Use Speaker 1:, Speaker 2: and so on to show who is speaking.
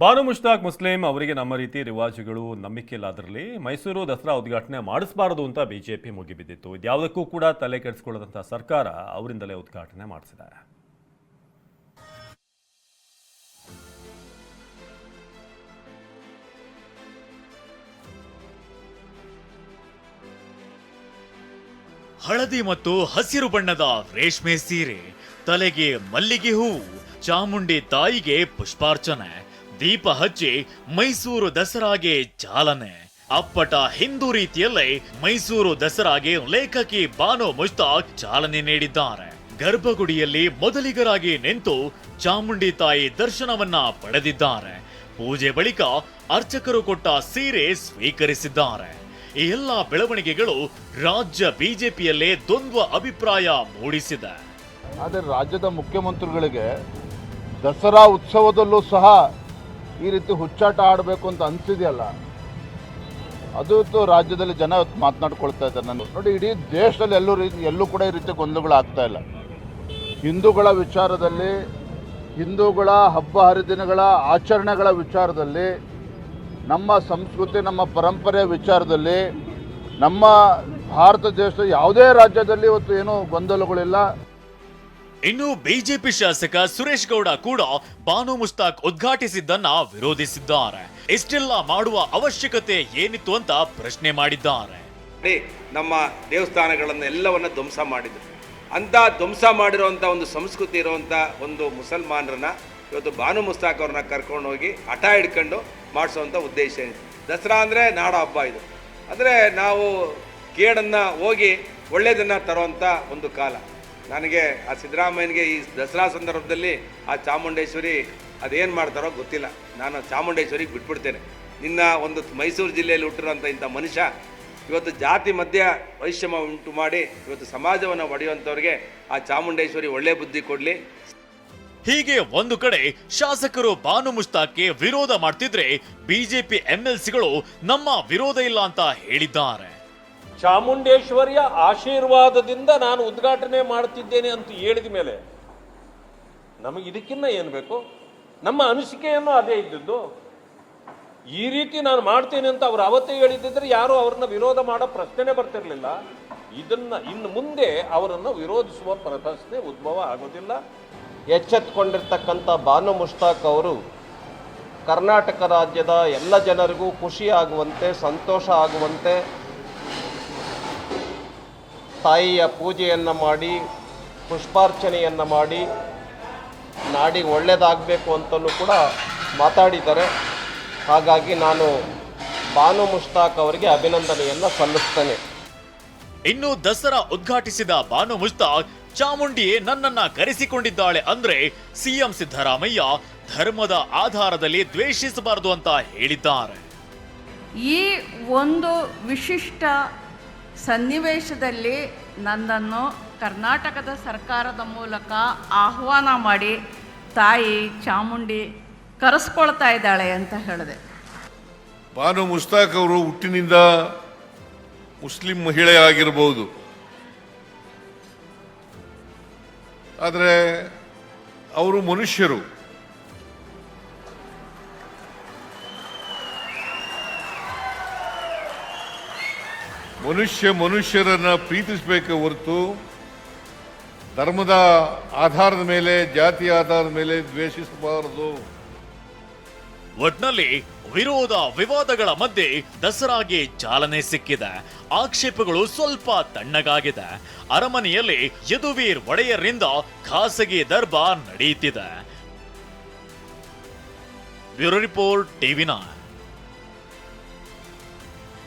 Speaker 1: Banu Mushtaq Muslim ಅವರಿಗೆ ನಮ್ಮ ರೀತಿ ರಿವಾಜುಗಳು ನಂಬಿಕೆ ಅದರಲ್ಲಿ ಮೈಸೂರು ದಸರಾ ಉದ್ಘಾಟನೆ ಮಾಡಿಸಬಾರದು ಅಂತ ಬಿಜೆಪಿ ಮುಗಿಬಿದ್ದಿತ್ತು. ಇದ್ಯಾವುದಕ್ಕೂ ಕೂಡ ತಲೆ ಕೆಡಿಸ್ಕೊಳ್ಳದಂಥ ಸರ್ಕಾರ ಅವರಿಂದಲೇ ಉದ್ಘಾಟನೆ ಮಾಡಿಸಿದೆ
Speaker 2: ಹಳದಿ ಮತ್ತು ಹಸಿರು ಬಣ್ಣದ ರೇಷ್ಮೆ ಸೀರೆ, ತಲೆಗೆ ಮಲ್ಲಿಗೆ ಹೂವು, ಚಾಮುಂಡಿ ತಾಯಿಗೆ ಪುಷ್ಪಾರ್ಚನೆ ದೀಪ ಹಚ್ಚಿ ಮೈಸೂರು ದಸರಾಗೆ ಚಾಲನೆ. ಅಪ್ಪಟ ಹಿಂದೂ ರೀತಿಯಲ್ಲೇ ಮೈಸೂರು ದಸರಾಗೆ ಲೇಖಕಿ ಬಾನು ಮುಷ್ತಾಕ್ ಚಾಲನೆ ನೀಡಿದ್ದಾರೆ. ಗರ್ಭಗುಡಿಯಲ್ಲಿ ಮೊದಲಿಗರಾಗಿ ನಿಂತು ಚಾಮುಂಡಿ ತಾಯಿ ದರ್ಶನವನ್ನ ಪಡೆದಿದ್ದಾರೆ. ಪೂಜೆ ಬಳಿಕ ಅರ್ಚಕರು ಕೊಟ್ಟ ಸೀರೆ ಸ್ವೀಕರಿಸಿದ್ದಾರೆ. ಈ ಎಲ್ಲ ಬೆಳವಣಿಗೆಗಳು ರಾಜ್ಯ ಬಿಜೆಪಿಯಲ್ಲೇ ದ್ವಂದ್ವ ಅಭಿಪ್ರಾಯ ಮೂಡಿಸಿದೆ.
Speaker 3: ಆದರೆ ರಾಜ್ಯದ ಮುಖ್ಯಮಂತ್ರಿಗಳಿಗೆ ದಸರಾ ಉತ್ಸವದಲ್ಲೂ ಸಹ ಈ ರೀತಿ ಹುಚ್ಚಾಟ ಆಡಬೇಕು ಅಂತ ಅನಿಸಿದೆಯಲ್ಲ, ಅದು ರಾಜ್ಯದಲ್ಲಿ ಜನ ಮಾತನಾಡ್ಕೊಳ್ತಾ ಇದ್ದಾರೆ ನಾನು ನೋಡಿ, ಇಡೀ ದೇಶದಲ್ಲಿ ಎಲ್ಲೂ ರೀತಿ ಎಲ್ಲೂ ಕೂಡ ಈ ರೀತಿ ಗೊಂದಲಗಳಾಗ್ತಾ ಇಲ್ಲ. ಹಿಂದೂಗಳ ವಿಚಾರದಲ್ಲಿ, ಹಿಂದೂಗಳ ಹಬ್ಬ ಹರಿದಿನಗಳ ಆಚರಣೆಗಳ ವಿಚಾರದಲ್ಲಿ, ನಮ್ಮ ಸಂಸ್ಕೃತಿ, ನಮ್ಮ ಪರಂಪರೆಯ ವಿಚಾರದಲ್ಲಿ, ನಮ್ಮ ಭಾರತ ದೇಶದ ಯಾವುದೇ ರಾಜ್ಯದಲ್ಲಿ ಇವತ್ತು ಏನೂ ಗೊಂದಲಗಳಿಲ್ಲ.
Speaker 2: ಇನ್ನು ಬಿಜೆಪಿ ಶಾಸಕ ಸುರೇಶ್ ಗೌಡ ಕೂಡ ಬಾನು ಮುಸ್ತಾಕ್ ಉದ್ಘಾಟಿಸಿದ್ದನ್ನ ವಿರೋಧಿಸಿದ್ದಾರೆ. ಇಷ್ಟೆಲ್ಲ ಮಾಡುವ ಅವಶ್ಯಕತೆ ಏನಿತ್ತು ಅಂತ ಪ್ರಶ್ನೆ ಮಾಡಿದ್ದಾರೆ.
Speaker 4: ಮಾಡಿ ನಮ್ಮ ದೇವಸ್ಥಾನಗಳನ್ನು ಎಲ್ಲವನ್ನ ಧ್ವಂಸ ಮಾಡಿದ್ರು. ಅಂತ ಧ್ವಂಸ ಮಾಡಿರುವಂಥ ಒಂದು ಸಂಸ್ಕೃತಿ ಇರುವಂಥ ಒಂದು ಮುಸಲ್ಮಾನರನ್ನ ಇವತ್ತು ಬಾನು ಮುಸ್ತಾಕ್ ಅವ್ರನ್ನ ಕರ್ಕೊಂಡು ಹೋಗಿ ಹಠ ಹಿಡ್ಕೊಂಡು ಮಾಡಿಸೋವಂಥ ಉದ್ದೇಶ ಏನಿದೆ ದಸರಾ ಅಂದರೆ ನಾಡ ಹಬ್ಬ ಇದು. ಅಂದರೆ ನಾವು ಕೇಡನ್ನು ಹೋಗಿ ಒಳ್ಳೆಯದನ್ನು ತರುವಂಥ ಒಂದು ಕಾಲ. ನನಗೆ ಆ ಸಿದ್ದರಾಮಯ್ಯನಿಗೆ ಈ ದಸರಾ ಸಂದರ್ಭದಲ್ಲಿ ಆ ಚಾಮುಂಡೇಶ್ವರಿ ಅದೇನು ಮಾಡ್ತಾರೋ ಗೊತ್ತಿಲ್ಲ. ನಾನು ಚಾಮುಂಡೇಶ್ವರಿಗೆ ಬಿಟ್ಬಿಡ್ತೇನೆ. ನಿನ್ನ ಒಂದು ಮೈಸೂರು ಜಿಲ್ಲೆಯಲ್ಲಿ ಹುಟ್ಟಿರೋಂಥ ಇಂಥ ಮನುಷ್ಯ ಇವತ್ತು ಜಾತಿ ಮಧ್ಯ ವೈಷಮ್ಯ ಉಂಟು ಮಾಡಿ ಇವತ್ತು ಸಮಾಜವನ್ನು ಒಡೆಯುವಂಥವ್ರಿಗೆ ಆ ಚಾಮುಂಡೇಶ್ವರಿ ಒಳ್ಳೆ ಬುದ್ಧಿ ಕೊಡಲಿ.
Speaker 2: ಹೀಗೆ ಒಂದು ಕಡೆ ಶಾಸಕರು ಬಾನು ಮುಸ್ತಾಕ್ಗೆ ವಿರೋಧ ಮಾಡ್ತಿದ್ರೆ ಬಿಜೆಪಿ ಎಂಎಲ್ಸಿಗಳು ನಮ್ಮ ವಿರೋಧ ಇಲ್ಲ ಅಂತ ಹೇಳಿದ್ದಾರೆ.
Speaker 5: ಚಾಮುಂಡೇಶ್ವರಿಯ ಆಶೀರ್ವಾದದಿಂದ ನಾನು ಉದ್ಘಾಟನೆ ಮಾಡ್ತಿದ್ದೇನೆ ಅಂತ ಹೇಳಿದ ಮೇಲೆ ನಮಗೆ ಇದಕ್ಕಿನ್ನ ಏನು ಬೇಕು? ನಮ್ಮ ಅನಿಸಿಕೆಯನ್ನು ಅದೇ ಇದ್ದದ್ದು. ಈ ರೀತಿ ನಾನು ಮಾಡ್ತೇನೆ ಅಂತ ಅವರು ಅವತ್ತೇ ಹೇಳಿದ್ದಿದ್ರೆ ಯಾರು ಅವ್ರನ್ನ ವಿರೋಧ ಮಾಡೋ ಪ್ರಶ್ನೆನೇ ಬರ್ತಿರಲಿಲ್ಲ. ಇದನ್ನ ಇನ್ನು ಮುಂದೆ ಅವರನ್ನು ವಿರೋಧಿಸುವ ಪ್ರಶ್ನೆ ಉದ್ಭವ ಆಗೋದಿಲ್ಲ.
Speaker 6: ಎಚ್ಚೆತ್ತುಕೊಂಡಿರ್ತಕ್ಕಂಥ ಬಾನು ಮುಷ್ತಾಕ್ ಅವರು ಕರ್ನಾಟಕ ರಾಜ್ಯದ ಎಲ್ಲ ಜನರಿಗೂ ಖುಷಿ ಆಗುವಂತೆ, ಸಂತೋಷ ಆಗುವಂತೆ ತಾಯಿಯ ಪೂಜೆಯನ್ನು ಮಾಡಿ ಪುಷ್ಪಾರ್ಚನೆಯನ್ನು ಮಾಡಿ ನಾಡಿಗೆ ಒಳ್ಳೆಯದಾಗಬೇಕು ಅಂತಲೂ ಕೂಡ ಮಾತಾಡಿದ್ದಾರೆ. ಹಾಗಾಗಿ ನಾನು ಬಾನು ಮುಷ್ತಾಕ್ ಅವರಿಗೆ ಅಭಿನಂದನೆಯನ್ನು ಸಲ್ಲಿಸ್ತೇನೆ.
Speaker 2: ಇನ್ನು ದಸರಾ ಉದ್ಘಾಟಿಸಿದ ಬಾನು ಮುಷ್ತಾಕ್ ಚಾಮುಂಡಿಯೇ ನನ್ನನ್ನ ಕರೆಸಿಕೊಂಡಿದ್ದಾಳೆ ಅಂದ್ರೆ ಸಿಎಂ ಸಿದ್ದರಾಮಯ್ಯ ಧರ್ಮದ ಆಧಾರದಲ್ಲಿ ದ್ವೇಷಿಸಬಾರದು ಅಂತ ಹೇಳಿದ್ದಾರೆ.
Speaker 7: ಈ ಒಂದು ವಿಶಿಷ್ಟ ಸನ್ನಿವೇಶದಲ್ಲಿ ನನ್ನನ್ನು ಕರ್ನಾಟಕದ ಸರ್ಕಾರದ ಮೂಲಕ ಆಹ್ವಾನ ಮಾಡಿ ತಾಯಿ ಚಾಮುಂಡಿ ಕರೆಸ್ಕೊಳ್ತಾ ಇದ್ದಾಳೆ ಅಂತ ಹೇಳಿದೆ.
Speaker 8: ಬಾನು ಮುಸ್ತಾಕ್ ಅವರು ಹುಟ್ಟಿನಿಂದ ಮುಸ್ಲಿಂ ಮಹಿಳೆ ಆಗಿರಬಹುದು ಆದರೆ ಅವರು ಮನುಷ್ಯರು. ಮನುಷ್ಯ ಮನುಷ್ಯರನ್ನು ಪ್ರೀತಿಸಬೇಕೆ ಹೊರತು ಧರ್ಮದ ಆಧಾರದ ಮೇಲೆ, ಜಾತಿ ಆಧಾರದ ಮೇಲೆ ದ್ವೇಷಿಸಬಾರದು.
Speaker 2: ಒಟ್ನಲ್ಲಿ ವಿರೋಧ ವಿವಾದಗಳ ಮಧ್ಯೆ ದಸರಾಗೆ ಚಾಲನೆ ಸಿಕ್ಕಿದೆ. ಆಕ್ಷೇಪಗಳು ಸ್ವಲ್ಪ ತಣ್ಣಗಾಗಿದೆ. ಅರಮನೆಯಲ್ಲಿ ಯದುವೀರ್ ಒಡೆಯರಿಂದ ಖಾಸಗಿ ದರ್ಬಾರ್ ನಡೆಯುತ್ತಿದೆ ಬ್ಯೂರೋ ರಿಪೋರ್ಟ್ ಟಿವಿ ನೈನ್.